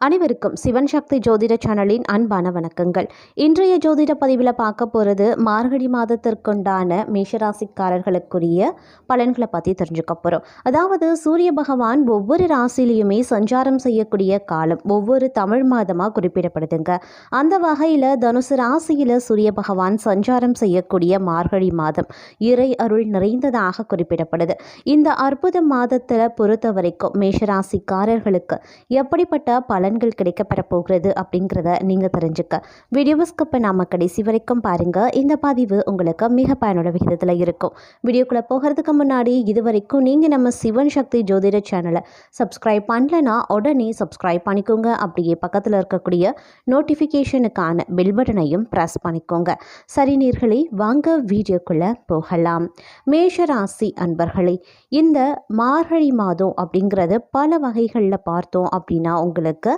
அனைவருக்கும் சிவன் சக்தி ஜோதிட சேனலின் அன்பான வணக்கங்கள். இன்றைய ஜோதிட பதிவில் பார்க்க போகிறது மார்கழி மாதத்திற்குண்டான மேஷராசிக்காரர்களுக்குரிய பலன்களை பற்றி தெரிஞ்சுக்க போகிறோம் அதாவது சூரிய பகவான் ஒவ்வொரு ராசிலையுமே சஞ்சாரம் செய்யக்கூடிய காலம் ஒவ்வொரு தமிழ் மாதமாக குறிப்பிடப்படுதுங்க. அந்த வகையில் தனுசு ராசியில் சூரிய பகவான் சஞ்சாரம் செய்யக்கூடிய மார்கழி மாதம் இறை அருள் நிறைந்ததாக குறிப்பிடப்படுது. இந்த அற்புத மாதத்தில் பொறுத்த வரைக்கும் மேஷராசிக்காரர்களுக்கு எப்படிப்பட்ட பலன்கள் கிடைக்கப்பெற போகிறது அப்படிங்கிறத நீங்கள் தெரிஞ்சுக்க. வீடியோ இப்போ நாம கடைசி வரைக்கும் பாருங்கள் இந்த பதிவு உங்களுக்கு மிக பயனுள்ள விகிதத்தில் இருக்கும். வீடியோக்குள்ளே போகிறதுக்கு முன்னாடி இது வரைக்கும் நீங்கள் நம்ம சிவன் சக்தி ஜோதிட சேனலை சப்ஸ்கிரைப் பண்ணலன்னா உடனே சப்ஸ்கிரைப் பண்ணிக்கோங்க. அப்படியே பக்கத்தில் இருக்கக்கூடிய நோட்டிஃபிகேஷனுக்கான பெல் பட்டனையும் ப்ரெஸ் பண்ணிக்கோங்க. சரி நீர்களே வாங்க வீடியோக்குள்ளே போகலாம். மேஷராசி அன்பர்களே இந்த மார்கழி மாதம் அப்படிங்கிறது பல வகைகளில் பார்த்தோம் அப்படின்னா உங்களுக்கு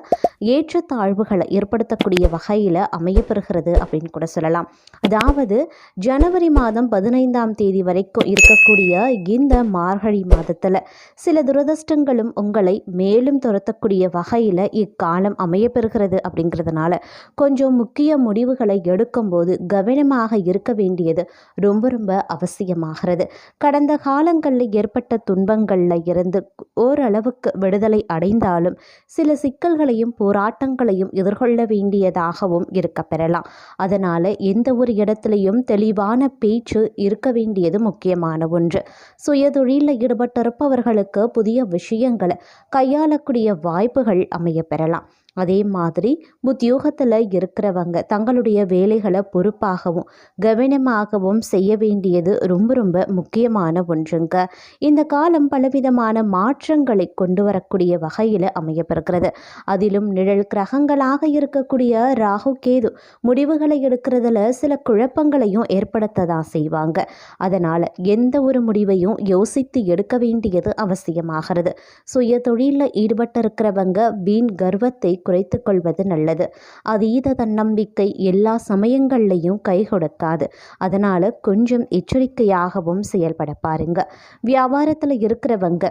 ஏற்றத்தாழ்வுகளை ஏற்படுத்தக்கூடிய வகையில் அமையப்பெறுகிறது அப்படின்னு கூட சொல்லலாம். அதாவது ஜனவரி மாதம் பதினைந்தாம் தேதி வரைக்கும் இருக்கக்கூடிய இந்த மார்கழி மாதத்தில் சில துரதிர்ஷ்டங்களும் உங்களை மேலும் துரத்தக்கூடிய வகையில் இக்காலம் அமையப்பெறுகிறது அப்படிங்கிறதுனால கொஞ்சம் முக்கிய முடிவுகளை எடுக்கும்போது கவனமாக இருக்க வேண்டியது ரொம்ப ரொம்ப அவசியமாகிறது. கடந்த காலங்களில் ஏற்பட்ட துன்பங்களில் இருந்து ஓரளவுக்கு விடுதலை அடைந்தாலும் சில சிக்கல்களை சிக்கல்களையும் போராட்டங்களையும் எதிர்கொள்ள வேண்டியதாகவும் இருக்க பெறலாம். அதனால் எந்த ஒரு இடத்துலையும் தெளிவான பேச்சு இருக்க வேண்டியது முக்கியமான ஒன்று. சுயதொழிலில் ஈடுபட்டிருப்பவர்களுக்கு புதிய விஷயங்களை கையாளக்கூடிய வாய்ப்புகள் அமைய பெறலாம். அதே மாதிரி உத்தியோகத்தில் இருக்கிறவங்க தங்களுடைய வேலைகளை பொறுப்பாகவும் கவனமாகவும் செய்ய வேண்டியது ரொம்ப ரொம்ப முக்கியமான ஒன்றுங்க. இந்த காலம் பலவிதமான மாற்றங்களை கொண்டு வரக்கூடிய வகையில் அமையப்பெறுகிறது. அதிலும் நிழல் கிரகங்களாக இருக்கக்கூடிய ராகு கேது முடிவுகளை எடுக்கிறதுல சில குழப்பங்களையும் ஏற்படுத்த தான் செய்வாங்க. அதனால் எந்த ஒரு முடிவையும் யோசித்து எடுக்க வேண்டியது அவசியமாகிறது. சுய தொழிலில் ஈடுபட்டிருக்கிறவங்க வீண் கர்வத்தை குறைத்து கொள்வது நல்லது. அதீத தன்னம்பிக்கை எல்லா சமயங்கள்லையும் கை கொடுக்காது அதனால் கொஞ்சம் எச்சரிக்கையாகவும் செயல்பட பாருங்க. வியாபாரத்தில் இருக்கிறவங்க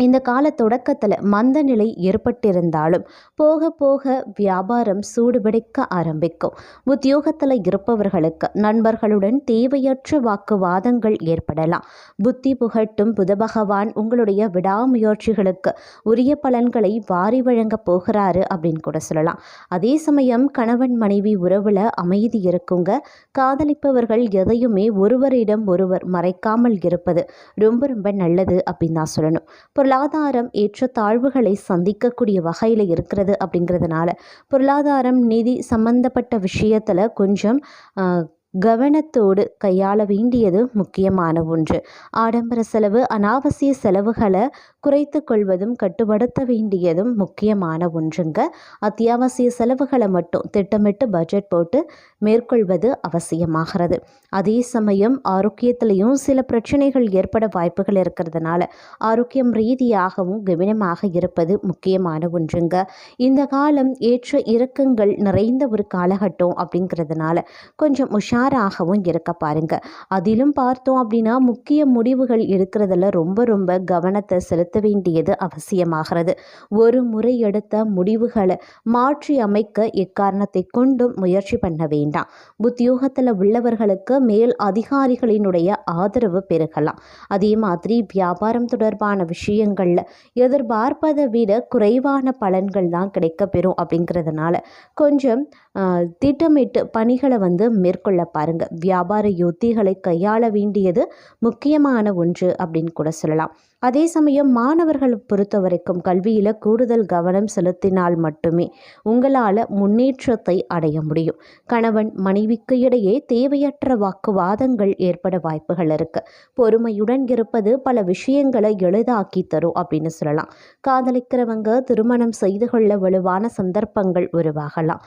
இந்த கால தொடக்கத்தில் மந்த நிலை ஏற்பட்டிருந்தாலும் போக போக வியாபாரம் சூடுபிடிக்க ஆரம்பிக்கும். உத்தியோகத்தில் இருப்பவர்களுக்கு நண்பர்களுடன் தேவையற்ற வாக்குவாதங்கள் ஏற்படலாம். புத்தி புகட்டும் புத பகவான் உங்களுடைய விடாமுயற்சிகளுக்கு உரிய பலன்களை வாரி வழங்க போகிறாரு அப்படின்னு கூட சொல்லலாம். அதே சமயம் கணவன் மனைவி உறவில் அமைதி இருக்குங்க. காதலிப்பவர்கள் எதையுமே ஒருவரிடம் ஒருவர் மறைக்காமல் இருப்பது ரொம்ப ரொம்ப நல்லது அப்படின்னு தான் சொல்லணும். பொருளாதாரம் ஏற்ற தாழ்வுகளை சந்திக்கக்கூடிய வகையில் இருக்கிறது அப்படிங்கிறதுனால பொருளாதாரம் நிதி சம்பந்தப்பட்ட விஷயத்தில் கொஞ்சம் கவனத்தோடு கையாள வேண்டியது முக்கியமான ஒன்று. ஆடம்பர செலவு அனாவசிய செலவுகளை குறைத்து கொள்வதும் கட்டுப்படுத்த வேண்டியதும் முக்கியமான ஒன்றுங்க. அத்தியாவசிய செலவுகளை மட்டும் திட்டமிட்டு பட்ஜெட் போட்டு மேற்கொள்வது அவசியமாகிறது. அதே சமயம் ஆரோக்கியத்திலையும் சில பிரச்சனைகள் ஏற்பட வாய்ப்புகள் இருக்கிறதுனால ஆரோக்கியம் ரீதியாகவும் கவனமாக இருப்பது முக்கியமான ஒன்றுங்க. இந்த காலம் ஏற்ற இறக்கங்கள் நிறைந்த ஒரு காலகட்டம் அப்படிங்கிறதுனால கொஞ்சம் உஷாராகவும் இருக்க பாருங்க. அதிலும் பார்த்தோம் அப்படின்னா முக்கிய முடிவுகள் எடுக்கிறதுல ரொம்ப ரொம்ப கவனத்தை செலுத்த வேண்டியது அவசியமாகிறது. ஒரு முறை எடுத்த முடிவுகளை மாற்றி அமைக்க எக்காரணத்தை கொண்டும் முயற்சி பண்ண வேண்டாம். உத்தியோகத்தில் உள்ளவர்களுக்கு மேல் அதிகாரிகளினுடைய ஆதரவு பெருகலாம். அதே மாதிரி வியாபாரம் தொடர்பான விஷயங்களில் எதிர்பார்ப்பதை விட குறைவான பலன்கள் தான் கிடைக்கப்பெறும் அப்படிங்கிறதுனால கொஞ்சம் திட்டமிட்டு பணிகளை வந்து மேற்கொள்ள பாருங்கள் வியாபார யுத்திகளை கையாள வேண்டியது முக்கியமான ஒன்று அப்படின்னு கூட சொல்லலாம். அதே சமயம் மாணவர்களை பொறுத்த வரைக்கும் கல்வியில் கூடுதல் கவனம் செலுத்தினால் மட்டுமே உங்களால் முன்னேற்றத்தை அடைய முடியும். கணவன் மனைவிக்கு இடையே தேவையற்ற வாக்குவாதங்கள் ஏற்பட வாய்ப்புகள் இருக்கு. பொறுமையுடன் இருப்பது பல விஷயங்களை எளிதாக்கி தரும் அப்படின்னு சொல்லலாம். காதலிக்கிறவங்க திருமணம் செய்து கொள்ள வலுவான சந்தர்ப்பங்கள் உருவாகலாம்.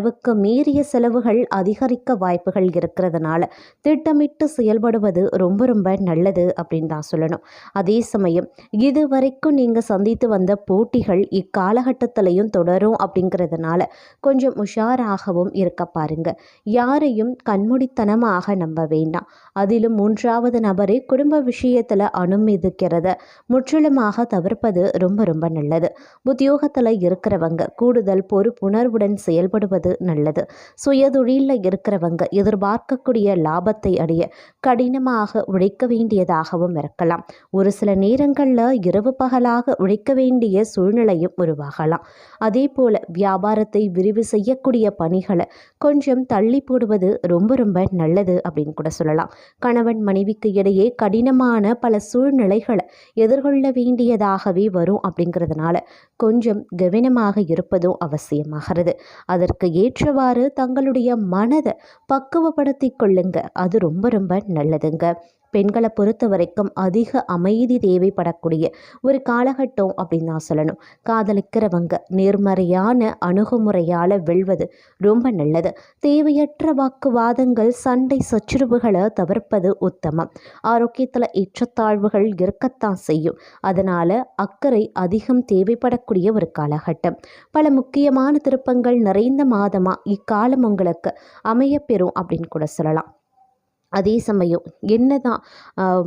வரவுக்கு மீறிய செலவுகள் அதிகரிக்க வாய்ப்புகள் இருக்கிறதுனால திட்டமிட்டு செயல்படுவது ரொம்ப ரொம்ப நல்லது அப்படின்னு தான் சொல்லணும். அதே சமயம் இதுவரைக்கும் நீங்கள் சந்தித்து வந்த போட்டிகள் இக்காலகட்டத்திலையும் தொடரும் அப்படிங்கிறதுனால கொஞ்சம் உஷாராகவும் இருக்க பாருங்க. யாரையும் கண்மூடித்தனமாக நம்ப வேண்டாம். அதிலும் மூன்றாவது நபரை குடும்ப விஷயத்தில் அனுமதிக்கிறத முற்றிலுமாக தவிர்ப்பது ரொம்ப ரொம்ப நல்லது. உத்தியோகத்தில் இருக்கிறவங்க கூடுதல் பொறுப்புணர்வுடன் செயல்படுவது நல்லது. சுயதொழிலில் இருக்கிறவங்க எதிர்பார்க்கக்கூடிய லாபத்தை அடைய கடினமாக உழைக்க வேண்டியதாகவும் இருக்கலாம். ஒரு சில நேரங்களில் இரவு பகலாக உழைக்க வேண்டிய சூழ்நிலையும் உருவாகலாம். அதே போல் வியாபாரத்தை விரிவு செய்யக்கூடிய பணிகளை கொஞ்சம் தள்ளி போடுவது ரொம்ப ரொம்ப நல்லது அப்படின்னு கூட சொல்லலாம். கணவன் மனைவிக்கு இடையே கடினமான பல சூழ்நிலைகளை எதிர்கொள்ள வேண்டியதாகவே வரும் அப்படிங்கிறதுனால கொஞ்சம் கவனமாக இருப்பதும் அவசியமாகிறது. அதற்கு ஏற்றவாறு தங்களுடைய மனதை பக்குவப்படுத்தி கொள்ளுங்க. அது ரொம்ப ரொம்ப நல்லதுங்க. பெண்களை பொறுத்த வரைக்கும் அதிக அமைதி தேவைப்படக்கூடிய ஒரு காலகட்டம் அப்படின்னு நான் சொல்லணும். காதலிக்கிறவங்க நேர்மறையான அணுகுமுறையால் வெல்வது ரொம்ப நல்லது. தேவையற்ற வாக்குவாதங்கள் சண்டை சச்சுரவுகளை தவிர்ப்பது உத்தமம். ஆரோக்கியத்தில் ஏற்றத்தாழ்வுகள் இருக்கத்தான் செய்யும். அதனால் அக்கறை அதிகம் தேவைப்படக்கூடிய ஒரு காலகட்டம். பல முக்கியமான திருப்பங்கள் நிறைந்த மாதமாக இக்காலம் உங்களுக்கு அமையப்பெறும் அப்படின்னு கூட சொல்லலாம். அதே சமயம் என்ன தான்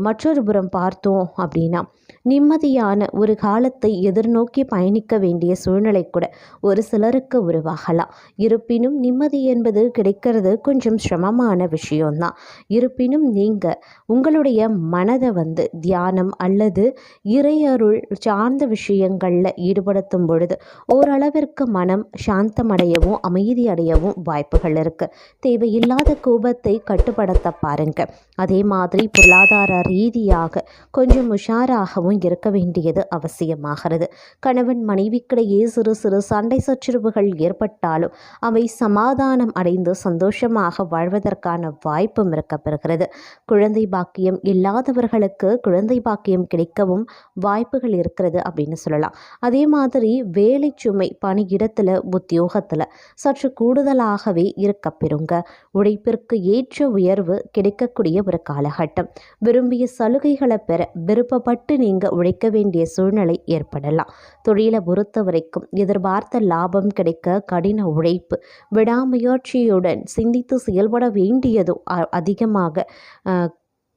மற்றொரு புறம் பார்த்தோம் அப்படின்னா நிம்மதியான ஒரு காலத்தை எதிர்நோக்கி பயணிக்க வேண்டிய சூழ்நிலை கூட ஒரு சிலருக்கு உருவாகலாம். இருப்பினும் நிம்மதி என்பது கிடைக்கிறது கொஞ்சம் சிரமமான விஷயம்தான். இருப்பினும் நீங்கள் உங்களுடைய மனதை வந்து தியானம் அல்லது இறையருள் சார்ந்த விஷயங்களில் ஈடுபடுத்தும் பொழுது ஓரளவிற்கு மனம் சாந்தமடையவும் அமைதி அடையவும் வாய்ப்புகள் இருக்குது தேவையில்லாத கோபத்தை கட்டுப்படுத்த பாருங்க. அதே மாதிரி பொருளாதார ரீதியாக கொஞ்சம் உஷாராகவும் இருக்க வேண்டியது அவசியமாகிறது. கணவன் மனைவிக்கிடையே சிறு சிறு சண்டை சச்சரவுகள் ஏற்பட்டாலும் அவை சமாதானம் அடைந்து சந்தோஷமாக வாழ்வதற்கான வாய்ப்பும் இருக்கப்பெறுகிறது. குழந்தை பாக்கியம் இல்லாதவர்களுக்கு குழந்தை பாக்கியம் கிடைக்கவும் வாய்ப்புகள் இருக்கிறது அப்படின்னு சொல்லலாம். அதே மாதிரி வேலை சுமை பணியிடத்தில் உத்தியோகத்தில் சற்று கூடுதலாகவே இருக்கப்பெறுங்க. உழைப்பிற்கு ஏற்ற உயர்வு கிடைக்கக்கூடிய ஒரு காலகட்டம். விரும்பிய சலுகைகளை பெற விருப்பப்பட்டு நீங்கள் உழைக்க வேண்டிய சூழ்நிலை ஏற்படலாம். தொழிலை பொறுத்த வரைக்கும் எதிர்பார்த்த லாபம் கிடைக்க கடின உழைப்பு விடாமுயற்சியுடன் சிந்தித்து செயல்பட வேண்டியதும் அதிகமாக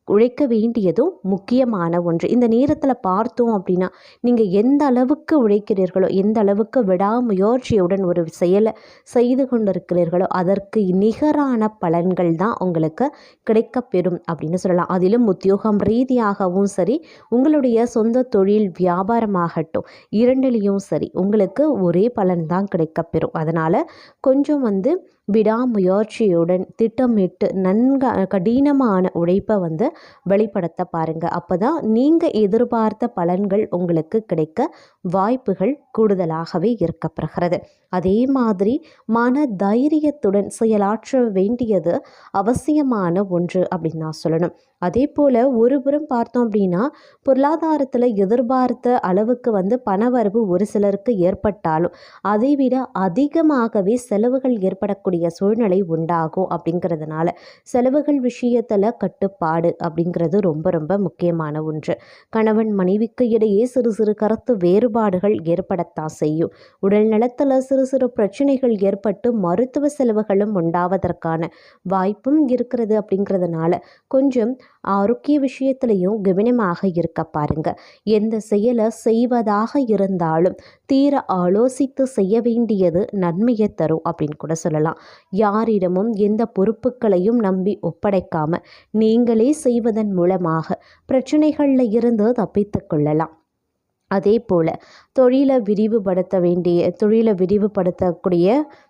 உழைக்க வேண்டியதும் முக்கியமான ஒன்று. இந்த நேரத்தில் பார்த்தோம் அப்படின்னா நீங்கள் எந்த அளவுக்கு உழைக்கிறீர்களோ எந்த அளவுக்கு விடாமுயற்சியுடன் ஒரு செயலை செய்து கொண்டிருக்கிறீர்களோ அதற்கு நிகரான பலன்கள் தான் உங்களுக்கு கிடைக்கப்பெறும் அப்படின்னு சொல்லலாம். அதிலும் உத்தியோகம் ரீதியாகவும் சரி உங்களுடைய சொந்த தொழில் வியாபாரமாகட்டும் இரண்டிலையும் சரி உங்களுக்கு ஒரே பலன் தான் கிடைக்கப்பெறும். அதனால் கொஞ்சம் வந்து விடாமுயற்சியுடன் திட்டமிட்டு நன்க கடினமான உழைப்பை வந்து வெளிப்படுத்த பாருங்கள் அப்போ தான் நீங்கள் எதிர்பார்த்த பலன்கள் உங்களுக்கு கிடைக்க வாய்ப்புகள் கூடுதலாகவே இருக்கப்படுகிறது அதே மாதிரி மன தைரியத்துடன் செயலாற்ற வேண்டியது அவசியமான ஒன்று அப்படின்னு நான் சொல்லணும். அதே போல் ஒருபுறம் பார்த்தோம் அப்படின்னா பொருளாதாரத்தில் எதிர்பார்த்த அளவுக்கு வந்து பணவரவு ஒரு சிலருக்கு ஏற்பட்டாலும் அதை விட அதிகமாகவே செலவுகள் ஏற்படக்கூடிய சூழ்நிலை உண்டாகும் அப்படிங்கிறதுனால செலவுகள் விஷயத்தில் கட்டுப்பாடு அப்படிங்கிறது ரொம்ப ரொம்ப முக்கியமான ஒன்று. கணவன் மனைவிக்கு இடையே சிறு சிறு கருத்து வேறுபாடுகள் ஏற்படத்தான் செய்யும். உடல் நலத்தில் சிறு சிறு பிரச்சனைகள் ஏற்பட்டு மருத்துவ செலவுகளும் உண்டாவதற்கான வாய்ப்பும் இருக்கிறது அப்படிங்கிறதுனால கொஞ்சம் ஆரோக்கிய விஷயத்திலையும் கவனமாக இருக்க பாருங்க. எந்த செயலை செய்வதாக இருந்தாலும் தீர ஆலோசித்து செய்ய வேண்டியது நன்மையை தரும் அப்படின்னு கூட சொல்லலாம். யாரிடமும் எந்த பொறுப்புகளையும் நம்பி ஒப்படைக்காம நீங்களே செய்வதன் மூலமாக பிரச்சனைகளில் இருந்து தப்பித்து கொள்ளலாம். அதே போல் தொழிலை விரிவுபடுத்த வேண்டிய தொழிலை விரிவுபடுத்தக்கூடிய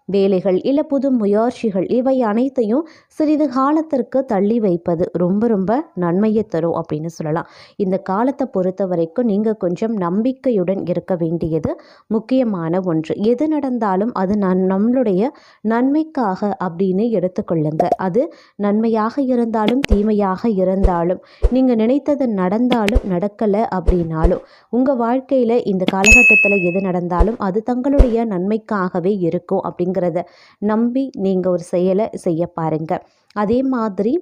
வேலைகள் இல்லை புது முயற்சிகள் இவை அனைத்தையும் சிறிது காலத்திற்கு தள்ளி வைப்பது ரொம்ப ரொம்ப நன்மையை தரும் அப்படின்னு சொல்லலாம். இந்த காலத்தை பொறுத்த வரைக்கும் நீங்கள் கொஞ்சம் நம்பிக்கையுடன் இருக்க வேண்டியது முக்கியமான ஒன்று. எது நடந்தாலும் அது நன் நம்மளுடைய நன்மைக்காக அப்படின்னு எடுத்துக்கொள்ளுங்க. அது நன்மையாக இருந்தாலும் தீமையாக இருந்தாலும் நீங்கள் நினைத்தது நடந்தாலும் நடக்கலை அப்படின்னாலும் உங்கள் வாழ்க்கையில் இந்த காலகட்டத்தில் எது நடந்தாலும் அது தங்களுடைய நன்மைக்காகவே இருக்கும் அப்படிங்கிறத நம்பி நீங்கள் ஒரு செயலை செய்ய பாருங்கள் அதே மாதிரி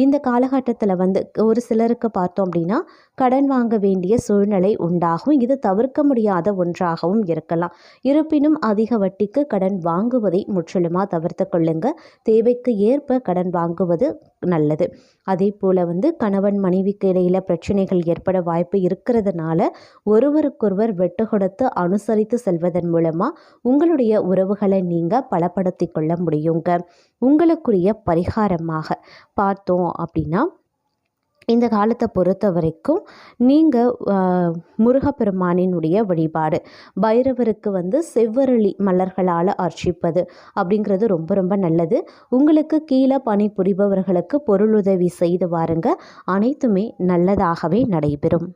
இந்த காலகட்டத்தில் வந்து ஒரு சிலருக்கு பார்த்தோம் அப்படின்னா கடன் வாங்க வேண்டிய சூழ்நிலை உண்டாகும். இது தவிர்க்க முடியாத ஒன்றாகவும் இருக்கலாம். இருப்பினும் அதிக வட்டிக்கு கடன் வாங்குவதை முற்றிலுமாக தவிர்த்து கொள்ளுங்க. தேவைக்கு ஏற்ப கடன் வாங்குவது நல்லது. அதே போல் வந்து கணவன் மனைவிக்கு இடையில் பிரச்சனைகள் ஏற்பட வாய்ப்பு இருக்கிறதுனால ஒருவருக்கொருவர் வெட்டு கொடுத்து அனுசரித்து செல்வதன் மூலமாக உங்களுடைய உறவுகளை நீங்கள் பலப்படுத்தி கொள்ள முடியுங்க. உங்களுக்குரிய பரிகாரமாக பார்த்தோம் அப்படின்னா இந்த காலத்தை பொறுத்த வரைக்கும் நீங்கள் முருகப்பெருமானினுடைய வழிபாடு. பைரவருக்கு வந்து செவ்வரளி மலர்களால் அர்ச்சிப்பது அப்படிங்கிறது ரொம்ப ரொம்ப நல்லது. உங்களுக்கு கீழே பணி புரிபவர்களுக்கு பொருளுதவி செய்து வாருங்க. அனைத்துமே நல்லதாகவே நடைபெறும்.